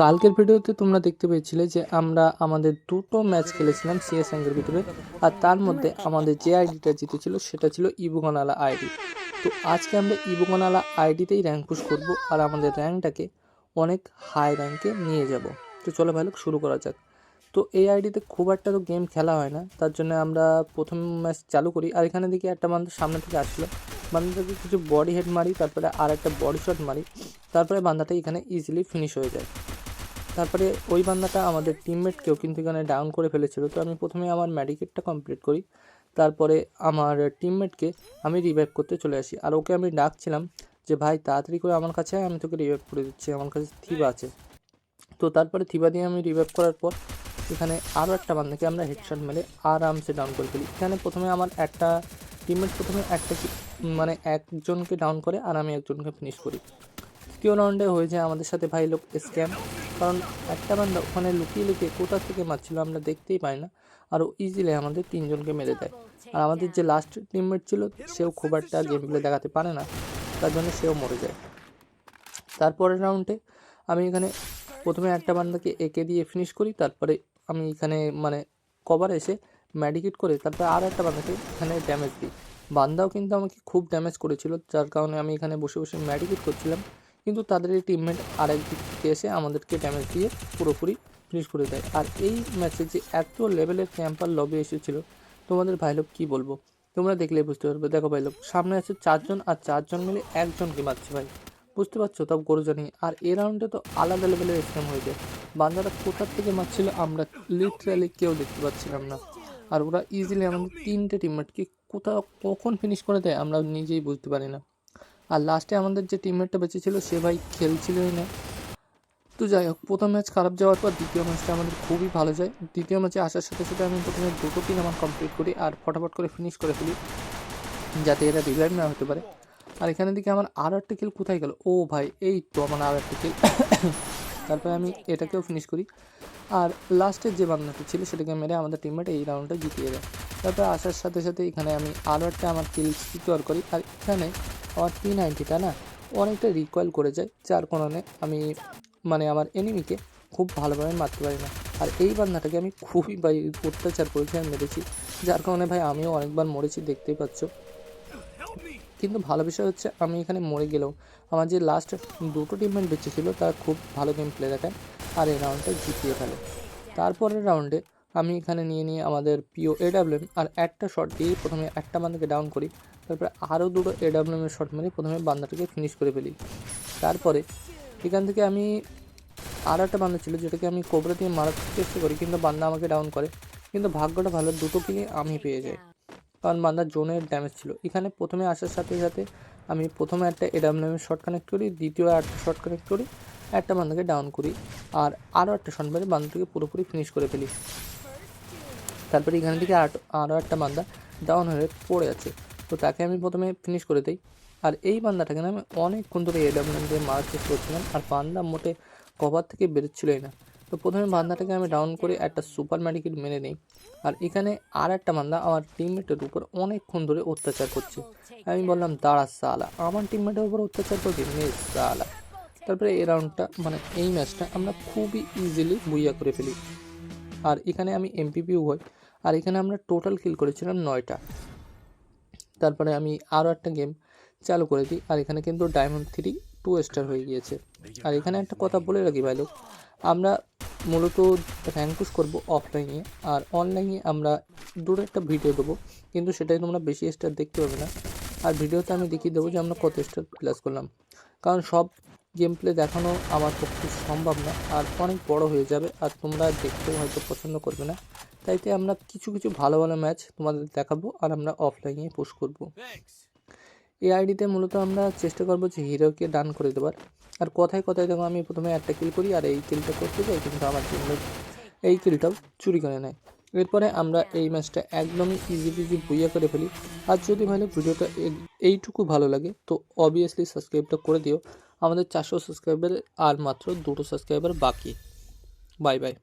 কালকের ভিডিওতে তোমরা দেখতে পেয়েছিলে যে আমরা আমাদের দুটো ম্যাচ খেলেছিলাম সিএস র্যাঙ্কের ভিতরে, আর তার মধ্যে আমাদের যে আইডিটা জিতেছিল সেটা ছিল ইবুগনালা আইডি। তো আজকে আমরা ইবুগনালা আইডিতেই র্যাঙ্ক পুশ করব আর আমাদের র্যাঙ্কটাকে অনেক হাই র্যাঙ্কে নিয়ে যাব। তো চলো ভালো শুরু করা যাক। তো এই আইডিতে খুব একটা তো গেম খেলা হয় না, তার জন্য আমরা প্রথম ম্যাচ চালু করি। আর এখানে দেখি একটা মানুষ সামনে থেকে আসলো। বান্দাটাকে কিছু বডি হেড মারি, তারপরে আর একটা বডি শট মারি, তারপরে বান্দাটা এখানে ইজিলি ফিনিশ হয়ে যায়। তারপরে ওই বান্দাটা আমাদের টিমমেটকেও কিন্তু এখানে ডাউন করে ফেলেছিল। তো আমি প্রথমে আমার ম্যাডিকেটটা কমপ্লিট করি, তারপরে আমার টিমমেটকে আমি রিভাইভ করতে চলে আসি। আর ওকে আমি ডাকছিলাম যে, ভাই, তাড়াতাড়ি করে আমার কাছে আমি তোকে রিভাইভ করে দিচ্ছি, আমার কাছে থিবা আছে। তো তারপরে থিবা দিয়ে আমি রিভাইভ করার পর এখানে আরও একটা বান্দাকে আমরা হেডশট মেরে আরামসে ডাউন করে ফেলি। এখানে প্রথমে আমার একটা টিমমেট প্রথমে একটা মানে একজনকে ডাউন করে আর আমি একজনকে ফিনিশ করি। তৃতীয় রাউন্ডে হয়ে যায় আমাদের সাথে ভাই লোক স্ক্যাম কারণ একটা বান্দা ওখানে লুকিয়ে লুকিয়ে কোথা থেকে মারছিল আমরা দেখতেই পাই না। আর ও ইজিলি আমাদের তিনজনকে মেরে দেয়। আর আমাদের যে লাস্ট টিমমেট ছিল, সেও খুব একটা গেমগুলো দেখাতে পারে না। তার জন্য সেও মরে যায়। তারপরের রাউন্ডে আমি এখানে প্রথমে একটা বান্দাকে একে দিয়ে ফিনিশ করি, তারপরে আমি এখানে মানে কভার এসে ম্যাডিকেট করে তারপরে আর একটা বান্দাকে এখানে ড্যামেজ দিই। বান্দাও কিন্তু আমাকে খুব ড্যামেজ করেছিল, যার কারণে আমি এখানে বসে বসে ম্যাডিকেট করছিলাম। কিন্তু তাদের এই টিমমেট আরেক দিক এসে আমাদেরকে ড্যামেজ দিয়ে পুরোপুরি ফিনিশ করে দেয়। আর এই ম্যাচে যে এত লেভেলের ক্যাম্পার লবে এসেছিল, তোমাদের ভাইলোক কী বলব? তোমরা দেখলেই বুঝতে পারবে। দেখো ভাইলোক সামনে আছে চারজন আর চারজন মিলে একজনকে মারছে ভাই। বুঝতে পারছ? তাও গরু জানি। আর এ রাউন্ডে তো আলাদা লেভেলের স্ক্যাম হয়ে যায় বান্দারা কোথার থেকে মারছিল আমরা লিটারালি কেউ দেখতে পাচ্ছিলাম না। আর ওরা ইজিলি আমাদের তিনটে টিমমেটকে কোথাও কখন ফিনিশ করে দেয় আমরা নিজেই বুঝতে পারি না। আর লাস্টে আমাদের যে টিমমেটটা বেঁচে ছিল, সে ভাই খেলছিলই না। তো যাই হোক, প্রথম ম্যাচ খারাপ যাওয়ার পর দ্বিতীয় ম্যাচটা আমাদের খুবই ভালো যায়। দ্বিতীয় ম্যাচে আসার সাথে সাথে আমি প্রথমে দুটো কিল আমার কমপ্লিট করি আর ফটাফট করে ফিনিশ করে ফেলি, যাতে এরা রিভাইভ না হতে পারে। আর এখানে দিকে আমার আরও একটা কিল কোথায় গেল? ও ভাই, এই তো আমার আরও একটা কিল তারপরে আমি এটাকেও ফিনিশ করি। আর লাস্টের যে বান্নাটা ছিল, সেটাকে মেরে আমাদের টিমমেট এই রাউন্ডটা জিতিয়ে দেয়। তারপরে আসার সাথে সাথে এখানে আমি আরও একটা আমার কিল সিকিউর করি। আর এখানে আমার পি নাইনটিটা না অনেকটা রিকয়েল করে যায়, যার কারণে আমি মানে আমার এনিমিকে খুব ভালোভাবে মারতে পারি না। আর এই বান্নাটাকে আমি খুবই ভাই অত্যাচার করেছি আর মেরেছি, যার কারণে ভাই আমিও অনেকবার মরেছি, দেখতেই পাচ্ছ। কিন্তু ভালো বিষয় হচ্ছে, আমি এখানে মরে গেলেও আমার যে লাস্ট দুটো টিমমেট বেঁচে ছিল, তারা খুব ভালো গেম প্লে দেখায়, আর এই রাউন্ডটা জিতিয়ে ফেলে। তারপরের রাউন্ডে আমি এখানে নিয়ে নিয়ে আমাদের পিও এডাব্লিউএম আর একটা শট দিয়ে প্রথমে একটা বান্দাকে ডাউন করি। তারপরে আরও দুটো এডাব্লিউএমের শট মেরে প্রথমে বান্দাটাকে ফিনিশ করে ফেলি। তারপরে এখান থেকে আমি আর একটা বান্দা ছিল যেটাকে আমি কোবরা দিয়ে মারার চেষ্টা করি, কিন্তু বান্দা আমাকে ডাউন করে। কিন্তু ভাগ্যটা ভালো দুটো কিনে আমি পেয়ে যাই। কারণ বান্দার জোনের ড্যামেজ ছিল। এখানে প্রথমে আসার সাথে সাথে আমি প্রথমে একটা এডাব্লিউএমের শর্ট কানেক্ট করি, দ্বিতীয় একটা শর্ট কানেক্ট করি, একটা বান্দাকে ডাউন করি। আর আরও একটা শট মেরে বান্দাটাকে পুরোপুরি ফিনিশ করে ফেলি। তারপরে এখান থেকে আর আরও একটা বান্দা ডাউন হয়ে পড়ে আছে তো তাকে আমি প্রথমে ফিনিশ করে দিই। আর এই বান্দাটাকে না আমি অনেকক্ষণ ধরে এডাব্লিউএম দিয়ে মারার চেষ্টা করছিলাম, আর বান্দা মোটে কভার থেকে বেরোচ্ছিলই না। তো প্রথমে বান্দাটাকে আমি ডাউন করে একটা সুপার মেডিকেট মেনে নিই। আর এখানে আর একটা বান্দা আমার টিমমেটের উপর অনেকক্ষণ ধরে অত্যাচার করছে। আমি বললাম, দাঁড়া সালা, আমার টিমমেটের উপর অত্যাচার করছি নে সালা। তারপরে এই রাউন্ডটা মানে এই ম্যাচটা আমরা খুবই ইজিলি বুইয়া করে ফেলি। আর এখানে আমি এমপিপিও হই আর এখানে আমরা টোটাল কিল করেছিলাম নয়টা। তারপরে আমি আরও একটা গেম চালু করে দিই। আর এখানে কিন্তু ডায়মন্ড থ্রি টু স্টার হয়ে গিয়েছে। আর এখানে একটা কথা বলে রাখি ভাই লোক, আমরা মূলত র্যাঙ্ক করব অফলাইনে আর অনলাইনে আমরা দুটো একটা ভিডিও দেবো। কিন্তু সেটাই তোমরা বেশি স্টার দেখতে পাবে না। আর ভিডিওতে আমি দেখিয়ে দেবো যে আমরা কত স্টার প্লাস করলাম। কারণ সব গেম প্লে দেখানো আমার পক্ষে সম্ভব না। আর অনেক বড় হয়ে যাবে আর তোমরা দেখতেও হয়তো পছন্দ করবে না। তাইতে আমরা কিছু কিছু ভালো ভালো ম্যাচ তোমাদের দেখাবো আর আমরা অফলাইনে পুশ করব। এই আইডিতে মূলত আমরা চেষ্টা করব যে হিরোকে ডান করে দেবার। আর কথায় কথায় দেখো আমি প্রথমে একটা কিল করি আর এই কিলটা করতে যাই কিন্তু আমার টিমমেট এই কিলটাও চুরি করে নেয়। এরপরে আমরা এই ম্যাচটা একদমই ইজি পিজি ভুইয়া করে ফেলি। আর যদি ভালো ভিডিওটা এইটুকু ভালো লাগে, তো অবভিয়াসলি সাবস্ক্রাইবটা করে দিও। আমাদের চারশো সাবস্ক্রাইবার আর মাত্র দুটো সাবস্ক্রাইবার বাকি। Bye bye